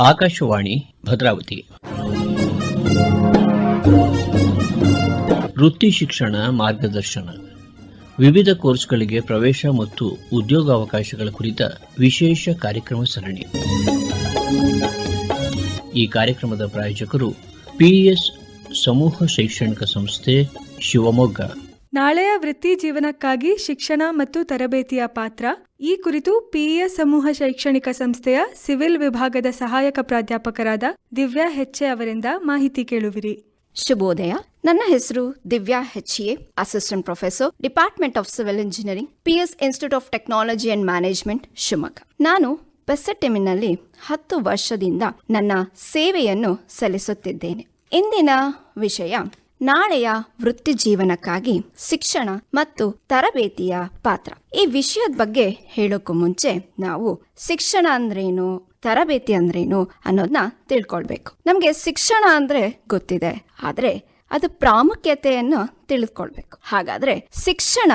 ಆಕಾಶವಾಣಿ, ಭದ್ರಾವತಿ. ವೃತ್ತಿ ಶಿಕ್ಷಣ ಮಾರ್ಗದರ್ಶನ. ವಿವಿಧ ಕೋರ್ಸ್ಗಳಿಗೆ ಪ್ರವೇಶ ಮತ್ತು ಉದ್ಯೋಗಾವಕಾಶಗಳ ಕುರಿತ ವಿಶೇಷ ಕಾರ್ಯಕ್ರಮ ಸರಣಿ. ಈ ಕಾರ್ಯಕ್ರಮದ ಪ್ರಾಯೋಜಕರು ಪಿಎಸ್ ಸಮೂಹ ಶೈಕ್ಷಣಿಕ ಸಂಸ್ಥೆ ಶಿವಮೊಗ್ಗ. ನಾಳೆಯ ವೃತ್ತಿ ಜೀವನಕ್ಕಾಗಿ ಶಿಕ್ಷಣ ಮತ್ತು ತರಬೇತಿಯ ಪಾತ್ರ. ಈ ಕುರಿತು ಪಿಇಎಸ್ ಸಮೂಹ ಶೈಕ್ಷಣಿಕ ಸಂಸ್ಥೆಯ ಸಿವಿಲ್ ವಿಭಾಗದ ಸಹಾಯಕ ಪ್ರಾಧ್ಯಾಪಕರಾದ ದಿವ್ಯಾ ಹೆಚ್ಚೆ ಅವರಿಂದ ಮಾಹಿತಿ ಕೇಳುವಿರಿ. ಶುಭೋದಯ. ನನ್ನ ಹೆಸರು Divya H A assistant professor department of civil engineering P S institute of technology and management Shivamogga ನಾನು ಪೆಸೆಟೆಮಿನಲ್ಲಿ ಹತ್ತು ವರ್ಷದಿಂದ ನನ್ನ ಸೇವೆಯನ್ನು ಸಲ್ಲಿಸುತ್ತಿದ್ದೇನೆ. ಇಂದಿನ ವಿಷಯ ನಾಳೆಯ ವೃತ್ತಿ ಜೀವನಕ್ಕಾಗಿ ಶಿಕ್ಷಣ ಮತ್ತು ತರಬೇತಿಯ ಪಾತ್ರ. ಈ ವಿಷಯದ ಬಗ್ಗೆ ಹೇಳೋಕ್ಕೂ ಮುಂಚೆ ನಾವು ಶಿಕ್ಷಣ ಅಂದ್ರೇನು, ತರಬೇತಿ ಅಂದ್ರೇನು ಅನ್ನೋದನ್ನ ತಿಳ್ಕೊಳ್ಬೇಕು. ನಮಗೆ ಶಿಕ್ಷಣ ಅಂದ್ರೆ ಗೊತ್ತಿದೆ, ಆದರೆ ಅದು ಪ್ರಾಮುಖ್ಯತೆಯನ್ನು ತಿಳಿದುಕೊಳ್ಬೇಕು ಹಾಗಾದ್ರೆ ಶಿಕ್ಷಣ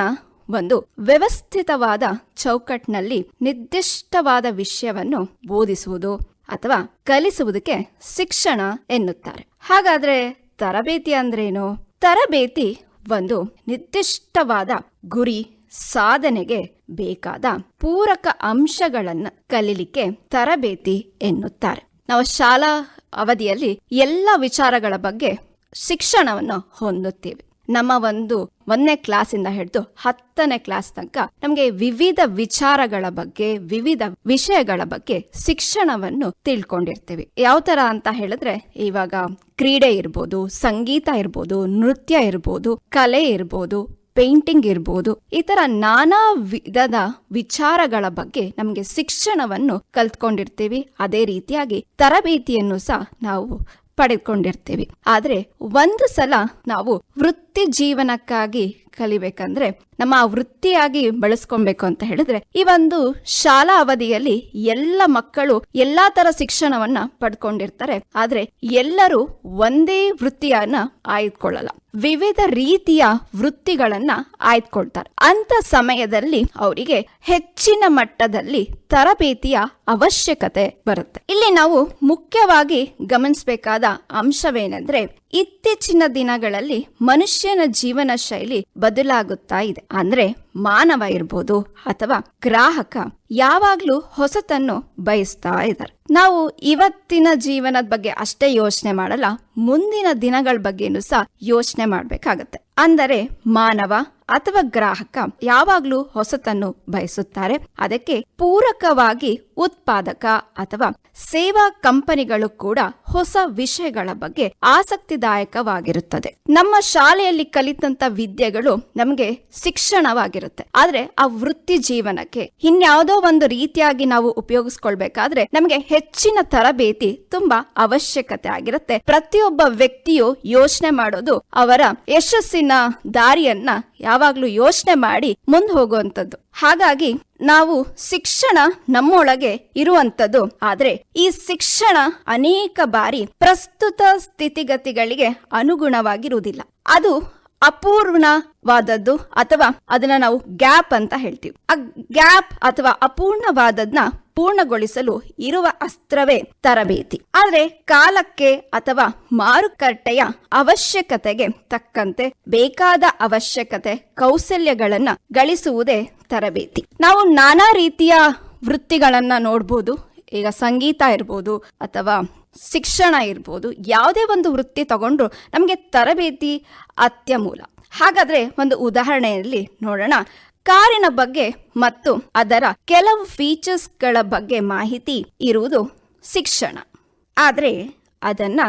ಒಂದು ವ್ಯವಸ್ಥಿತವಾದ ಚೌಕಟ್ಟಿನಲ್ಲಿ ನಿರ್ದಿಷ್ಟವಾದ ವಿಷಯವನ್ನು ಬೋಧಿಸುವುದು ಅಥವಾ ಕಲಿಸುವುದಕ್ಕೆ ಶಿಕ್ಷಣ ಎನ್ನುತ್ತಾರೆ. ಹಾಗಾದ್ರೆ ತರಬೇತಿ ಅಂದ್ರೇನು? ತರಬೇತಿ ಒಂದು ನಿರ್ದಿಷ್ಟವಾದ ಗುರಿ ಸಾಧನೆಗೆ ಬೇಕಾದ ಪೂರಕ ಅಂಶಗಳನ್ನ ಕಲೀಲಿಕ್ಕೆ ತರಬೇತಿ ಎನ್ನುತ್ತಾರೆ. ನಾವು ಶಾಲಾ ಅವಧಿಯಲ್ಲಿ ಎಲ್ಲ ವಿಚಾರಗಳ ಬಗ್ಗೆ ಶಿಕ್ಷಣವನ್ನು ಹೊಂದುತ್ತೇವೆ. ನಮ್ಮ ಒಂದು ಒಂದನೇ ಕ್ಲಾಸಿಂದ ಹಿಡಿದು ಹತ್ತನೇ ಕ್ಲಾಸ್ ತನಕ ನಮಗೆ ವಿವಿಧ ವಿಚಾರಗಳ ಬಗ್ಗೆ, ವಿವಿಧ ವಿಷಯಗಳ ಬಗ್ಗೆ ಶಿಕ್ಷಣವನ್ನು ತಿಳ್ಕೊಂಡಿರ್ತೀವಿ. ಯಾವ ತರ ಅಂತ ಹೇಳಿದ್ರೆ, ಇವಾಗ ಕ್ರೀಡೆ ಇರ್ಬೋದು, ಸಂಗೀತ ಇರ್ಬೋದು, ನೃತ್ಯ ಇರ್ಬೋದು, ಕಲೆ ಇರ್ಬೋದು, ಪೇಂಟಿಂಗ್ ಇರ್ಬೋದು, ಈ ತರ ನಾನಾ ವಿಧದ ವಿಚಾರಗಳ ಬಗ್ಗೆ ನಮಗೆ ಶಿಕ್ಷಣವನ್ನು ಕಲ್ತ್ಕೊಂಡಿರ್ತೀವಿ. ಅದೇ ರೀತಿಯಾಗಿ ತರಬೇತಿಯನ್ನು ಸಹ ನಾವು ಪಡೆದುಕೊಂಡಿರ್ತೀವಿ. ಆದ್ರೆ ಒಂದು ಸಲ ನಾವು ವೃತ್ತಿ ಜೀವನಕ್ಕಾಗಿ ಕಲಿಬೇಕಂದ್ರೆ ನಮ್ಮ ವೃತ್ತಿಯಾಗಿ ಬಳಸ್ಕೊಬೇಕು ಅಂತ ಹೇಳಿದ್ರೆ ಈ ಒಂದು ಶಾಲಾ ಅವಧಿಯಲ್ಲಿ ಎಲ್ಲ ಮಕ್ಕಳು ಎಲ್ಲಾ ತರ ಶಿಕ್ಷಣವನ್ನ ಪಡ್ಕೊಂಡಿರ್ತಾರೆ. ಆದ್ರೆ ಎಲ್ಲರೂ ಒಂದೇ ವೃತ್ತಿಯನ್ನ ಆಯ್ದುಕೊಳ್ಳಲ್ಲ. ವಿವಿಧ ರೀತಿಯ ವೃತ್ತಿಗಳನ್ನ ಆಯ್ದುಕೊಳ್ತಾರೆ. ಅಂತ ಸಮಯದಲ್ಲಿ ಅವರಿಗೆ ಹೆಚ್ಚಿನ ಮಟ್ಟದಲ್ಲಿ ತರಬೇತಿಯ ಅವಶ್ಯಕತೆ ಬರುತ್ತೆ. ಇಲ್ಲಿ ನಾವು ಮುಖ್ಯವಾಗಿ ಗಮನಿಸಬೇಕಾದ ಅಂಶವೇನೆಂದ್ರೆ ಇತ್ತೀಚಿನ ದಿನಗಳಲ್ಲಿ ಮನುಷ್ಯನ ಜೀವನ ಶೈಲಿ ಬದಲಾಗುತ್ತಾ ಇದೆ. ಅಂದ್ರೆ ಮಾನವ ಇರ್ಬೋದು ಅಥವಾ ಗ್ರಾಹಕ ಯಾವಾಗ್ಲೂ ಹೊಸತನ್ನು ಬಯಸ್ತಾ ಇದ್ದಾರೆ. ನಾವು ಇವತ್ತಿನ ಜೀವನದ ಬಗ್ಗೆ ಅಷ್ಟೇ ಯೋಚನೆ ಮಾಡಲ್ಲ, ಮುಂದಿನ ದಿನಗಳ ಬಗ್ಗೆನೂ ಸಹ ಯೋಚನೆ ಮಾಡ್ಬೇಕಾಗತ್ತೆ. ಅಂದರೆ ಮಾನವ ಅಥವಾ ಗ್ರಾಹಕ ಯಾವಾಗ್ಲೂ ಹೊಸತನ್ನು ಬಯಸುತ್ತಾರೆ. ಅದಕ್ಕೆ ಪೂರಕವಾಗಿ ಉತ್ಪಾದಕ ಅಥವಾ ಸೇವಾ ಕಂಪನಿಗಳು ಕೂಡ ಹೊಸ ವಿಷಯಗಳ ಬಗ್ಗೆ ಆಸಕ್ತಿದಾಯಕವಾಗಿರುತ್ತದೆ. ನಮ್ಮ ಶಾಲೆಯಲ್ಲಿ ಕಲಿತಂತ ವಿದ್ಯೆಗಳು ನಮಗೆ ಶಿಕ್ಷಣವಾಗಿರುತ್ತೆ. ಆದ್ರೆ ಆ ವೃತ್ತಿ ಜೀವನಕ್ಕೆ ಇನ್ಯಾವುದೋ ಒಂದು ರೀತಿಯಾಗಿ ನಾವು ಉಪಯೋಗಿಸ್ಕೊಳ್ಬೇಕಾದ್ರೆ ನಮಗೆ ಹೆಚ್ಚಿನ ತರಬೇತಿ ತುಂಬಾ ಅವಶ್ಯಕತೆ ಆಗಿರುತ್ತೆ. ಪ್ರತಿಯೊಬ್ಬ ವ್ಯಕ್ತಿಯು ಯೋಚನೆ ಮಾಡೋದು ಅವರ ಯಶಸ್ಸಿನ ದಾರಿಯನ್ನ ಯಾವಾಗ್ಲೂ ಯೋಚನೆ ಮಾಡಿ ಮುಂದೆ ಹೋಗುವಂಥದ್ದು. ಹಾಗಾಗಿ ನಾವು ಶಿಕ್ಷಣ ನಮ್ಮೊಳಗೆ ಇರುವಂತದ್ದು ಆದ್ರೆ ಈ ಶಿಕ್ಷಣ ಅನೇಕ ಬಾರಿ ಪ್ರಸ್ತುತ ಸ್ಥಿತಿಗತಿಗಳಿಗೆ ಅನುಗುಣವಾಗಿರುವುದಿಲ್ಲ. ಅದು ಅಪೂರ್ಣವಾದದ್ದು ಅಥವಾ ಅದನ್ನ ನಾವು ಗ್ಯಾಪ್ ಅಂತ ಹೇಳ್ತೀವಿ. ಆ ಗ್ಯಾಪ್ ಅಥವಾ ಅಪೂರ್ಣವಾದದ್ನ ಪೂರ್ಣಗೊಳಿಸಲು ಇರುವ ಅಸ್ತ್ರವೇ ತರಬೇತಿ. ಆದರೆ ಕಾಲಕ್ಕೆ ಅಥವಾ ಮಾರುಕಟ್ಟೆಯ ಅವಶ್ಯಕತೆಗೆ ತಕ್ಕಂತೆ ಬೇಕಾದ ಅವಶ್ಯಕತೆ ಕೌಶಲ್ಯಗಳನ್ನ ಗಳಿಸುವುದೇ ತರಬೇತಿ. ನಾವು ನಾನಾ ರೀತಿಯ ವೃತ್ತಿಗಳನ್ನ ನೋಡ್ಬೋದು. ಈಗ ಸಂಗೀತ ಇರ್ಬೋದು ಅಥವಾ ಶಿಕ್ಷಣ ಇರ್ಬೋದು. ಯಾವುದೇ ಒಂದು ವೃತ್ತಿ ತಗೊಂಡ್ರು ನಮಗೆ ತರಬೇತಿ ಅತ್ಯಮೂಲ. ಹಾಗಾದ್ರೆ ಒಂದು ಉದಾಹರಣೆಯಲ್ಲಿ ನೋಡೋಣ. ಕಾರಿನ ಬಗ್ಗೆ ಮತ್ತು ಅದರ ಕೆಲವು ಫೀಚರ್ಸ್ಗಳ ಬಗ್ಗೆ ಮಾಹಿತಿ ಇರುವುದು ಶಿಕ್ಷಣ. ಆದರೆ ಅದನ್ನ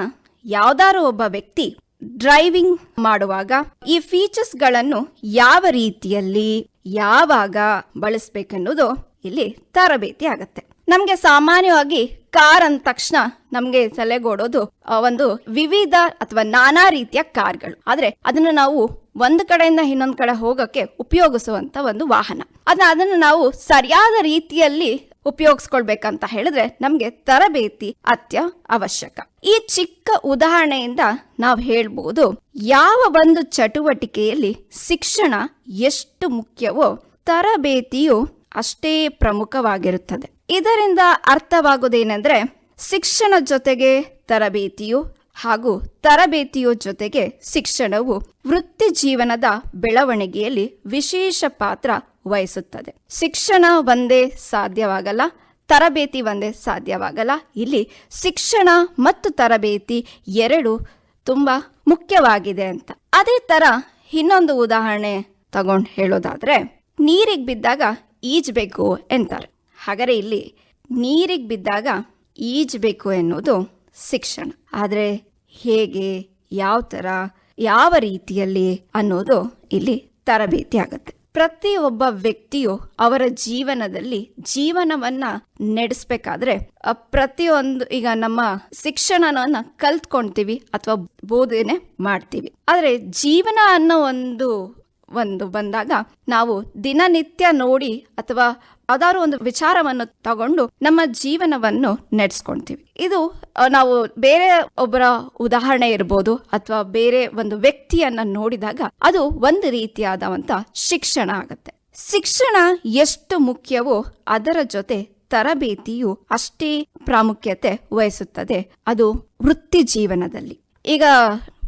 ಯಾವ್ದಾರು ಒಬ್ಬ ವ್ಯಕ್ತಿ ಡ್ರೈವಿಂಗ್ ಮಾಡುವಾಗ ಈ ಫೀಚರ್ಸ್ಗಳನ್ನು ಯಾವ ರೀತಿಯಲ್ಲಿ, ಯಾವಾಗ ಬಳಸ್ಬೇಕನ್ನೋದು ಇಲ್ಲಿ ತರಬೇತಿ ಆಗುತ್ತೆ. ನಮಗೆ ಸಾಮಾನ್ಯವಾಗಿ ಕಾರ್ ಅಂದ ತಕ್ಷಣ ನಮ್ಗೆ ತಲೆಗೋಡೋದು ಒಂದು ವಿವಿಧ ಅಥವಾ ನಾನಾ ರೀತಿಯ ಕಾರ್ಗಳು. ಆದ್ರೆ ಅದನ್ನ ನಾವು ಒಂದು ಕಡೆಯಿಂದ ಇನ್ನೊಂದ್ ಕಡೆ ಹೋಗಕ್ಕೆ ಉಪಯೋಗಿಸುವಂತ ಒಂದು ವಾಹನ. ಅದನ್ನ ಅದನ್ನ ನಾವು ಸರಿಯಾದ ರೀತಿಯಲ್ಲಿ ಉಪಯೋಗಿಸ್ಕೊಳ್ಬೇಕಂತ ಹೇಳಿದ್ರೆ ನಮ್ಗೆ ತರಬೇತಿ ಅತ್ಯ ಅವಶ್ಯಕ. ಈ ಚಿಕ್ಕ ಉದಾಹರಣೆಯಿಂದ ನಾವು ಹೇಳ್ಬೋದು, ಯಾವ ಒಂದು ಚಟುವಟಿಕೆಯಲ್ಲಿ ಶಿಕ್ಷಣ ಎಷ್ಟು ಮುಖ್ಯವೋ ತರಬೇತಿಯು ಅಷ್ಟೇ ಪ್ರಮುಖವಾಗಿರುತ್ತದೆ. ಇದರಿಂದ ಅರ್ಥವಾಗುವುದೇನೆಂದರೆ ಶಿಕ್ಷಣ ಜೊತೆಗೆ ತರಬೇತಿಯು ಹಾಗೂ ತರಬೇತಿಯ ಜೊತೆಗೆ ಶಿಕ್ಷಣವು ವೃತ್ತಿ ಜೀವನದ ಬೆಳವಣಿಗೆಯಲ್ಲಿ ವಿಶೇಷ ಪಾತ್ರ ವಹಿಸುತ್ತದೆ. ಶಿಕ್ಷಣ ಒಂದೇ ಸಾಧ್ಯವಾಗಲ್ಲ, ತರಬೇತಿ ಒಂದೇ ಸಾಧ್ಯವಾಗಲ್ಲ. ಇಲ್ಲಿ ಶಿಕ್ಷಣ ಮತ್ತು ತರಬೇತಿ ಎರಡು ತುಂಬ ಮುಖ್ಯವಾಗಿದೆ ಅಂತ. ಅದೇ ಥರ ಇನ್ನೊಂದು ಉದಾಹರಣೆ ತಗೊಂಡು ಹೇಳೋದಾದ್ರೆ, ನೀರಿಗೆ ಬಿದ್ದಾಗ ಈಜ್ಬೇಕು ಎಂತಾರೆ. ಹಾಗಾದ್ರೆ ಇಲ್ಲಿ ನೀರಿಗೆ ಬಿದ್ದಾಗ ಈಜಬೇಕು ಎನ್ನುವುದು ಶಿಕ್ಷಣ. ಆದರೆ ಹೇಗೆ, ಯಾವ ಥರ ಯಾವ ರೀತಿಯಲ್ಲಿ ಅನ್ನೋದು ಇಲ್ಲಿ ತರಬೇತಿ ಆಗುತ್ತೆ. ಪ್ರತಿಯೊಬ್ಬ ವ್ಯಕ್ತಿಯು ಅವರ ಜೀವನದಲ್ಲಿ ಜೀವನವನ್ನ ನಡೆಸಬೇಕಾದ್ರೆ ಪ್ರತಿಯೊಂದು, ಈಗ ನಮ್ಮ ಶಿಕ್ಷಣವನ್ನ ಕಲ್ತ್ಕೊಳ್ತೀವಿ ಅಥವಾ ಬೋಧನೆ ಮಾಡ್ತೀವಿ. ಆದರೆ ಜೀವನ ಅನ್ನೋ ಒಂದು ಒಂದು ಬಂದಾಗ ನಾವು ದಿನನಿತ್ಯ ನೋಡಿ ಅಥವಾ ಯಾವ್ದಾದ್ರು ಒಂದು ವಿಚಾರವನ್ನು ತಗೊಂಡು ನಮ್ಮ ಜೀವನವನ್ನು ನಡೆಸ್ಕೊಳ್ತೀವಿ ಇದು ನಾವು ಬೇರೆ ಒಬ್ಬರ ಉದಾಹರಣೆ ಇರ್ಬೋದು ಅಥವಾ ಬೇರೆ ಒಂದು ವ್ಯಕ್ತಿಯನ್ನ ನೋಡಿದಾಗ ಅದು ಒಂದು ರೀತಿಯಾದಂತ ಶಿಕ್ಷಣ ಆಗುತ್ತೆ. ಶಿಕ್ಷಣ ಎಷ್ಟು ಮುಖ್ಯವೋ ಅದರ ಜೊತೆ ತರಬೇತಿಯು ಅಷ್ಟೇ ಪ್ರಾಮುಖ್ಯತೆ ವಹಿಸುತ್ತದೆ. ಅದು ವೃತ್ತಿ ಜೀವನದಲ್ಲಿ. ಈಗ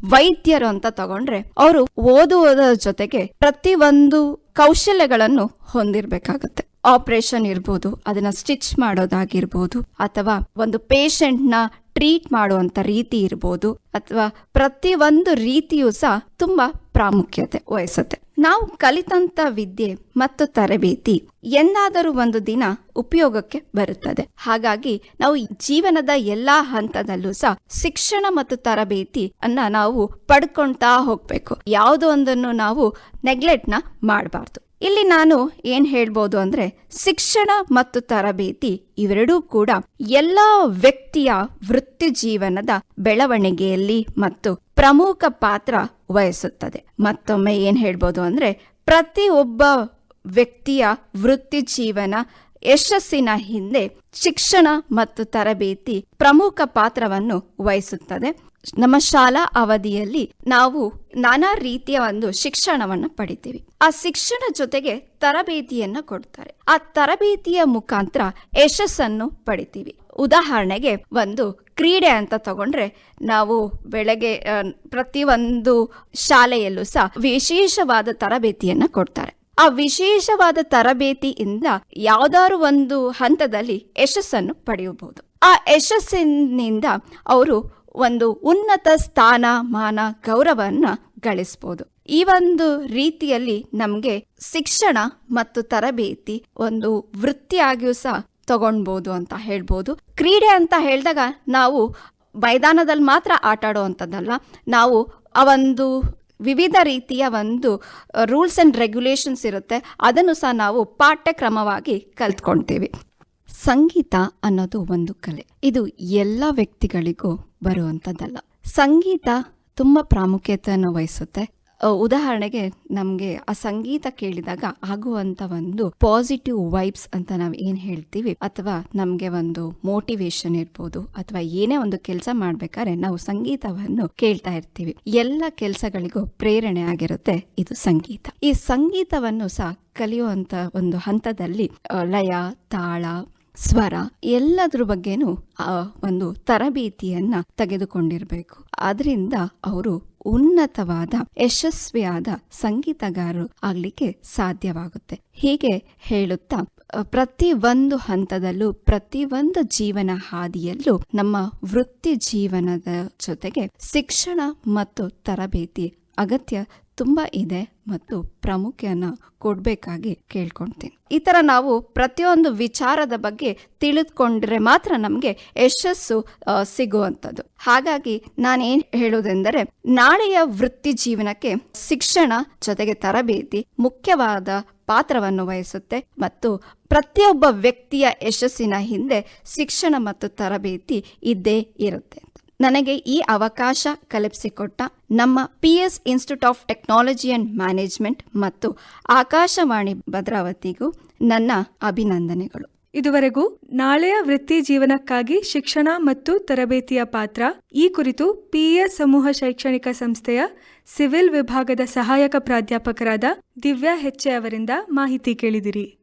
ವೈದ್ಯರು ಅಂತ ತಗೊಂಡ್ರೆ ಅವರು ಓದುವುದರ ಜೊತೆಗೆ ಪ್ರತಿ ಒಂದು ಕೌಶಲ್ಯಗಳನ್ನು ಹೊಂದಿರಬೇಕಾಗತ್ತೆ. ಆಪರೇಷನ್ ಇರ್ಬೋದು, ಅದನ್ನ ಸ್ಟಿಚ್ ಮಾಡೋದಾಗಿರ್ಬೋದು, ಅಥವಾ ಒಂದು ಪೇಷಂಟ್ನ ಟ್ರೀಟ್ ಮಾಡುವಂತ ರೀತಿ ಇರ್ಬೋದು, ಅಥವಾ ಪ್ರತಿ ಒಂದು ರೀತಿಯೂ ಸಹ ತುಂಬಾ ಪ್ರಾಮುಖ್ಯತೆ ವಹಿಸುತ್ತೆ. ನಾವು ಕಲಿತಂತ ವಿದ್ಯೆ ಮತ್ತು ತರಬೇತಿ ಎಂದಾದರೂ ಒಂದು ದಿನ ಉಪಯೋಗಕ್ಕೆ ಬರುತ್ತದೆ. ಹಾಗಾಗಿ ನಾವು ಜೀವನದ ಎಲ್ಲಾ ಹಂತದಲ್ಲೂ ಸಹ ಶಿಕ್ಷಣ ಮತ್ತು ತರಬೇತಿ ಅನ್ನ ನಾವು ಪಡ್ಕೊಳ್ತಾ ಹೋಗ್ಬೇಕು. ಯಾವುದೋ ಒಂದನ್ನು ನಾವು ನೆಗ್ಲೆಕ್ಟ್ನ ಮಾಡಬಾರ್ದು. ಇಲ್ಲಿ ನಾನು ಏನ್ ಹೇಳ್ಬೋದು ಅಂದ್ರೆ ಶಿಕ್ಷಣ ಮತ್ತು ತರಬೇತಿ ಇವೆರಡೂ ಕೂಡ ಎಲ್ಲ ವ್ಯಕ್ತಿಯ ವೃತ್ತಿ ಜೀವನದ ಬೆಳವಣಿಗೆಯಲ್ಲಿ ಮತ್ತು ಪ್ರಮುಖ ಪಾತ್ರ ವಹಿಸುತ್ತದೆ. ಮತ್ತೊಮ್ಮೆ ಏನ್ ಹೇಳ್ಬೋದು ಅಂದ್ರೆ ಪ್ರತಿ ಒಬ್ಬ ವ್ಯಕ್ತಿಯ ವೃತ್ತಿ ಜೀವನ ಯಶಸ್ಸಿನ ಹಿಂದೆ ಶಿಕ್ಷಣ ಮತ್ತು ತರಬೇತಿ ಪ್ರಮುಖ ಪಾತ್ರವನ್ನು ವಹಿಸುತ್ತದೆ. ನಮ್ಮ ಶಾಲಾ ಅವಧಿಯಲ್ಲಿ ನಾವು ನಾನಾ ರೀತಿಯ ಒಂದು ಶಿಕ್ಷಣವನ್ನು ಪಡಿತೀವಿ. ಆ ಶಿಕ್ಷಣ ಜೊತೆಗೆ ತರಬೇತಿಯನ್ನ ಕೊಡ್ತಾರೆ. ಆ ತರಬೇತಿಯ ಮುಖಾಂತರ ಯಶಸ್ಸನ್ನು ಪಡಿತೀವಿ. ಉದಾಹರಣೆಗೆ ಒಂದು ಕ್ರೀಡೆ ಅಂತ ತಗೊಂಡ್ರೆ ನಾವು ಬೆಳಗ್ಗೆ ಪ್ರತಿಯೊಂದು ಶಾಲೆಯಲ್ಲೂ ಸಹ ವಿಶೇಷವಾದ ತರಬೇತಿಯನ್ನ ಕೊಡ್ತಾರೆ. ಆ ವಿಶೇಷವಾದ ತರಬೇತಿಯಿಂದ ಯಾವ್ದಾದ್ರು ಒಂದು ಹಂತದಲ್ಲಿ ಯಶಸ್ಸನ್ನು ಪಡೆಯಬಹುದು. ಆ ಯಶಸ್ಸಿನಿಂದ ಅವರು ಒಂದು ಉನ್ನತ ಸ್ಥಾನ ಮಾನ ಗೌರವವನ್ನು ಗಳಿಸ್ಬೋದು. ಈ ಒಂದು ರೀತಿಯಲ್ಲಿ ನಮಗೆ ಶಿಕ್ಷಣ ಮತ್ತು ತರಬೇತಿ ಒಂದು ವೃತ್ತಿಯಾಗಿಯೂ ಸಹ ತಗೊಳ್ಬೋದು ಅಂತ ಹೇಳ್ಬೋದು. ಕ್ರೀಡೆ ಅಂತ ಹೇಳಿದಾಗ ನಾವು ಮೈದಾನದಲ್ಲಿ ಮಾತ್ರ ಆಟ ಆಡುವಂಥದ್ದಲ್ಲ, ನಾವು ಆ ಒಂದು ವಿವಿಧ ರೀತಿಯ ಒಂದು ರೂಲ್ಸ್ ಆ್ಯಂಡ್ ರೆಗ್ಯುಲೇಷನ್ಸ್ ಇರುತ್ತೆ, ಅದನ್ನು ಸಹ ನಾವು ಪಾಠ್ಯಕ್ರಮವಾಗಿ ಕಲ್ತ್ಕೊಳ್ತೀವಿ. ಸಂಗೀತ ಅನ್ನೋದು ಒಂದು ಕಲೆ. ಇದು ಎಲ್ಲ ವ್ಯಕ್ತಿಗಳಿಗೂ ಬರುವಂಥದ್ದಲ್ಲ. ಸಂಗೀತ ತುಂಬ ಪ್ರಾಮುಖ್ಯತೆಯನ್ನು ವಹಿಸುತ್ತೆ. ಉದಾಹರಣೆಗೆ ನಮಗೆ ಆ ಸಂಗೀತ ಕೇಳಿದಾಗ ಆಗುವಂತ ಒಂದು ಪಾಸಿಟಿವ್ ವೈಬ್ಸ್ ಅಂತ ನಾವು ಏನು ಹೇಳ್ತೀವಿ? ಅಥವಾ ನಮಗೆ ಒಂದು ಮೋಟಿವೇಶನ್ ಇರ್ಬೋದು, ಅಥವಾ ಏನೇ ಒಂದು ಕೆಲಸ ಮಾಡ್ಬೇಕಾದ್ರೆ ನಾವು ಸಂಗೀತವನ್ನು ಕೇಳ್ತಾ ಇರ್ತೀವಿ. ಎಲ್ಲ ಕೆಲಸಗಳಿಗೂ ಪ್ರೇರಣೆ ಆಗಿರುತ್ತೆ ಇದು ಸಂಗೀತ. ಈ ಸಂಗೀತವನ್ನು ಸಹ ಕಲಿಯುವಂತ ಒಂದು ಹಂತದಲ್ಲಿ ಲಯ, ತಾಳ ಸ್ವರ ಎಲ್ಲದ್ರ ಬಗ್ಗೆನೂ ಆ ಒಂದು ತರಬೇತಿಯನ್ನ ತೆಗೆದುಕೊಂಡಿರಬೇಕು. ಅದರಿಂದ ಅವರು ಉನ್ನತವಾದ, ಯಶಸ್ವಿಯಾದ ಸಂಗೀತಗಾರರು ಆಗ್ಲಿಕ್ಕೆ ಸಾಧ್ಯವಾಗುತ್ತೆ. ಹೀಗೆ ಹೇಳುತ್ತಾ, ಪ್ರತಿ ಒಂದು ಹಂತದಲ್ಲೂ, ಪ್ರತಿ ಒಂದು ಜೀವನ ಹಾದಿಯಲ್ಲೂ ನಮ್ಮ ವೃತ್ತಿ ಜೀವನದ ಜೊತೆಗೆ ಶಿಕ್ಷಣ ಮತ್ತು ತರಬೇತಿ ಅಗತ್ಯ ತುಂಬಾ ಇದೆ ಮತ್ತು ಪ್ರಾಮುಖ್ಯನ ಕೊಡ್ಬೇಕಾಗಿ ಕೇಳ್ಕೊಳ್ತೀನಿ ಈ ತರ ನಾವು ಪ್ರತಿಯೊಂದು ವಿಚಾರದ ಬಗ್ಗೆ ತಿಳಿದುಕೊಂಡ್ರೆ ಮಾತ್ರ ನಮಗೆ ಯಶಸ್ಸು ಸಿಗುವಂಥದ್ದು. ಹಾಗಾಗಿ ನಾನೇನು ಹೇಳುವುದೆಂದರೆ, ನಾಳೆಯ ವೃತ್ತಿ ಜೀವನಕ್ಕೆ ಶಿಕ್ಷಣ ಜೊತೆಗೆ ತರಬೇತಿ ಮುಖ್ಯವಾದ ಪಾತ್ರವನ್ನು ವಹಿಸುತ್ತೆ ಮತ್ತು ಪ್ರತಿಯೊಬ್ಬ ವ್ಯಕ್ತಿಯ ಯಶಸ್ಸಿನ ಹಿಂದೆ ಶಿಕ್ಷಣ ಮತ್ತು ತರಬೇತಿ ಇದ್ದೇ ಇರುತ್ತೆ. ನನಗೆ ಈ ಅವಕಾಶ ಕಲಪಿಸಿಕೊಟ್ಟ ನಮ್ಮ P S institute of technology and management ಮತ್ತು ಆಕಾಶವಾಣಿ ಭದ್ರಾವತಿಗೂ ನನ್ನ ಅಭಿನಂದನೆಗಳು. ಇದುವರೆಗೂ ನಾಳೆಯ ವೃತ್ತಿ ಜೀವನಕ್ಕಾಗಿ ಶಿಕ್ಷಣ ಮತ್ತು ತರಬೇತಿಯ ಪಾತ್ರ, ಈ ಕುರಿತು ಪಿಎಸ್ ಸಮೂಹ ಶೈಕ್ಷಣಿಕ ಸಂಸ್ಥೆಯ ಸಿವಿಲ್ ವಿಭಾಗದ ಸಹಾಯಕ ಪ್ರಾಧ್ಯಾಪಕರಾದ ದಿವ್ಯಾ ಹೆಚ್ಚೆ ಅವರಿಂದ ಮಾಹಿತಿ ಕೇಳಿದಿರಿ.